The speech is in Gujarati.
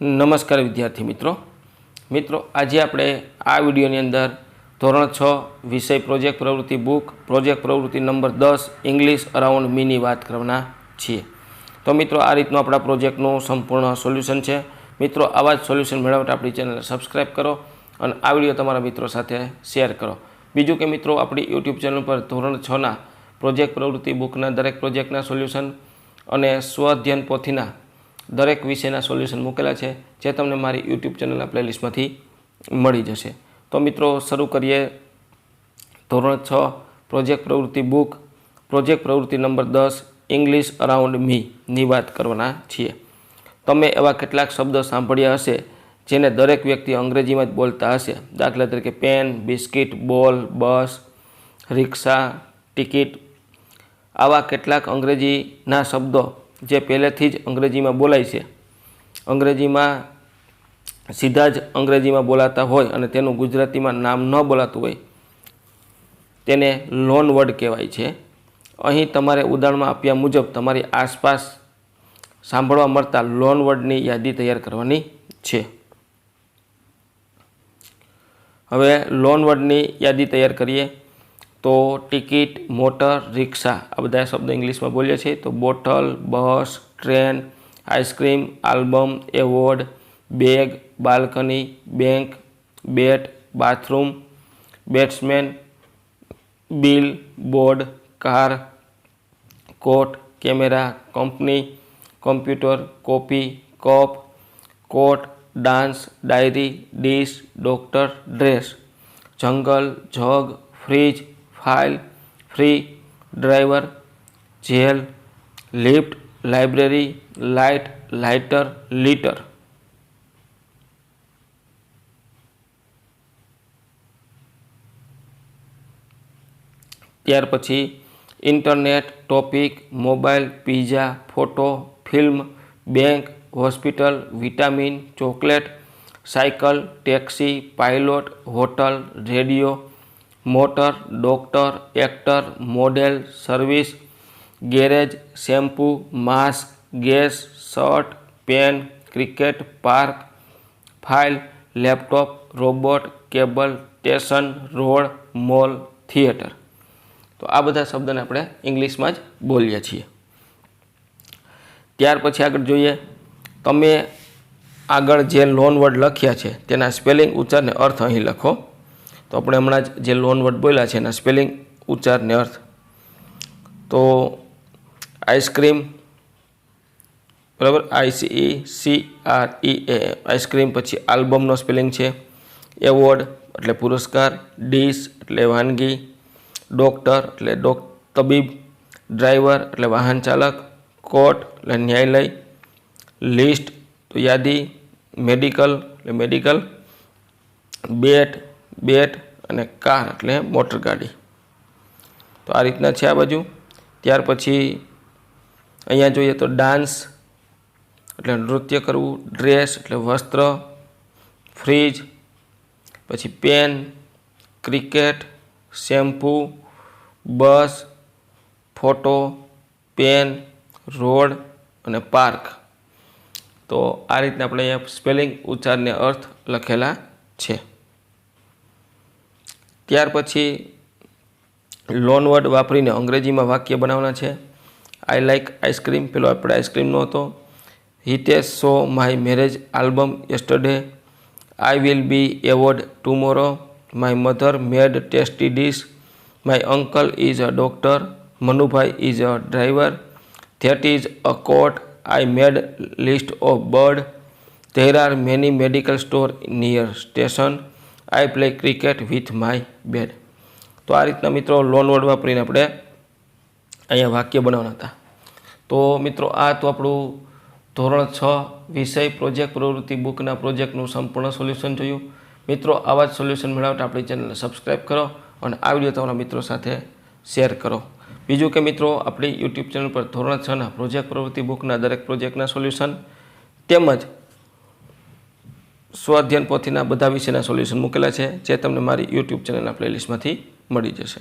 નમસ્કાર વિદ્યાર્થી મિત્રો. મિત્રો, આજે આપણે આ વિડીયોની અંદર ધોરણ છ વિષય પ્રોજેક્ટ પ્રવૃત્તિ બુક પ્રોજેક્ટ પ્રવૃત્તિ નંબર દસ ઇંગ્લિશ અરાઉન્ડ મીની વાત કરવાના છીએ. તો મિત્રો, આ રીતનું આપણા પ્રોજેક્ટનું સંપૂર્ણ સોલ્યુશન છે. મિત્રો, આવા જ સોલ્યુશન મેળવવા આપણી ચેનલને સબસ્ક્રાઈબ કરો અને આ વીડિયો તમારા મિત્રો સાથે શેર કરો. બીજું કે મિત્રો, આપણી યુટ્યુબ ચેનલ પર ધોરણ છના પ્રોજેક્ટ પ્રવૃત્તિ બુકના દરેક પ્રોજેક્ટના સોલ્યુશન અને સ્વ અધ્યયન પોથીના દરેક વિષયના સોલ્યુશન મૂકેલા છે, જે તમને મારી યુટ્યુબ ચેનલના પ્લેલિસ્ટમાંથી મળી જશે. તો મિત્રો, શરૂ કરીએ. ધોરણ છ, પ્રોજેક્ટ પ્રવૃત્તિ બુક. પ્રોજેક્ટ પ્રવૃત્તિ નંબર દસ, ઇંગ્લિશ અરાઉન્ડ મીની વાત કરવાના છીએ. તમે એવા કેટલાક શબ્દો સાંભળ્યા હશે, જેને દરેક વ્યક્તિ અંગ્રેજીમાં જ બોલતા હશે. દાખલા તરીકે પેન, બિસ્કિટ, બોલ, બસ, રિક્ષા, ટિકિટ. આવા કેટલાક અંગ્રેજીના શબ્દો જે પહેલેથી જ અંગ્રેજીમાં બોલાય છે. અંગ્રેજીમાં સીધા જ અંગ્રેજીમાં બોલાતા હોય અને તેનું ગુજરાતીમાં નામ ન બોલાતું હોય, તેને લોન વર્ડ કહેવાય છે. અહીં તમારે ઉદાહરણમાં આપ્યા મુજબ તમારી આસપાસ સાંભળવા મળતા લોન વર્ડની યાદી તૈયાર કરવાની છે. હવે લોન વર્ડની યાદી તૈયાર કરીએ. તો ટિકિટ, મોટર, રિક્ષા આ બધા શબ્દો ઇંગ્લિશમાં બોલીએ છીએ. તો bottle, bus, train, ice cream, album, award, bag, balcony, bank, bat, bathroom, batsman, bill, board, car, coat, camera, company, computer, copy, cup, coat, dance, diary, dish, doctor, dress, jungle, jug, fridge file, free, driver, jail, lift, library, light, lighter, litre. ત્યાર પછી internet, topic, mobile, pizza, photo, film, bank, hospital, vitamin, chocolate, cycle, taxi pilot hotel, radio motor, doctor, actor, model, service, garage, shampoo, mask, gas, shirt, pen, cricket, park, file, laptop, robot, cable, station, road, mall, theatre. તો આ બધા શબ્દને આપણે ઇંગ્લિશમાં જ બોલીએ છીએ. ત્યાર પછી આગળ જોઈએ. તમે આગળ જે લોન વર્ડ લખ્યા છે, તેના સ્પેલિંગ ઉચ્ચારને અર્થ અહીં લખો. તો આપણે હમણાં જ જે લોન વર્ડ બોલ્યા છે એના સ્પેલિંગ ઉચ્ચાર ને અર્થ. તો આઈસ્ક્રીમ બરાબર? I C E C R E A ice cream પછી આલ્બમનો સ્પેલિંગ છે. એવોર્ડ એટલે પુરસ્કાર ડીશ એટલે વાનગી ડૉક્ટર એટલે ડોક તબીબ ડ્રાઈવર એટલે વાહન ચાલક કોર્ટ એટલે ન્યાયાલય લિસ્ટ તો યાદી મેડિકલ એટલે મેડિકલ બેટ બેટ અને કાર એટલે મોટર ગાડી. તો આ રીતના છે આ બાજુ. ત્યાર પછી અહીંયા જોઈએ તો ડાન્સ એટલે નૃત્ય કરવું, ડ્રેસ એટલે વસ્ત્ર, ફ્રીજ, પછી pen, cricket, shampoo, bus, photo, pen, road અને પાર્ક. તો આ રીતના આપણે અહીંયા સ્પેલિંગ ઉચ્ચારને અર્થ લખેલા છે. ત્યાર પછી લોન વર્ડ વાપરીને અંગ્રેજીમાં વાક્ય બનાવવાના છે. આઈ લાઇક આઈસ્ક્રીમ પેલો આપણે આઈસ્ક્રીમનો હતો. Hitesh, so my marriage album yesterday. I will be award tomorrow my mother made tasty dish my uncle is a doctor Manubhai is a driver that is a coat I made list of bird there are many medical store near station I play cricket with my bed તો આ રીતના મિત્રો લોન વર્ડ વાપરીને આપણે અહીંયા વાક્ય બનાવવાના હતા. તો મિત્રો, આ તો આપણું ધોરણ છ વિષય પ્રોજેક્ટ પ્રવૃત્તિ બુકના પ્રોજેક્ટનું સંપૂર્ણ સોલ્યુશન જોયું મિત્રો, આવા જ સોલ્યુશન મેળવતા આપણી ચેનલને સબસ્ક્રાઈબ કરો અને આ વીડિયો તમારા મિત્રો સાથે શેર કરો. બીજું કે મિત્રો, આપણી યુટ્યુબ ચેનલ પર ધોરણ છના પ્રોજેક્ટ પ્રવૃત્તિ બુકના દરેક પ્રોજેક્ટના સોલ્યુશન તેમજ સ્વઅધ્યયન પોથીના બધા વિષયના સોલ્યુશન મૂકેલા છે, જે તમને મારી યુટ્યુબ ચેનલના પ્લેલિસ્ટમાંથી મળી જશે.